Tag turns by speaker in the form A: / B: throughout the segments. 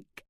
A: big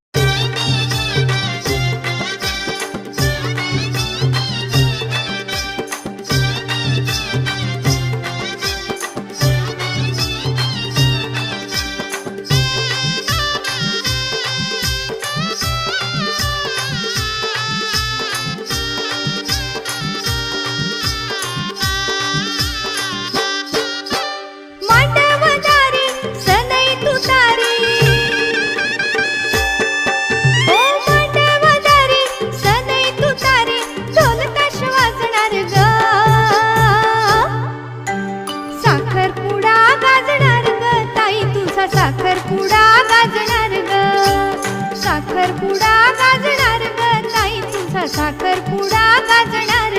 A: साखरपुडा गाजणार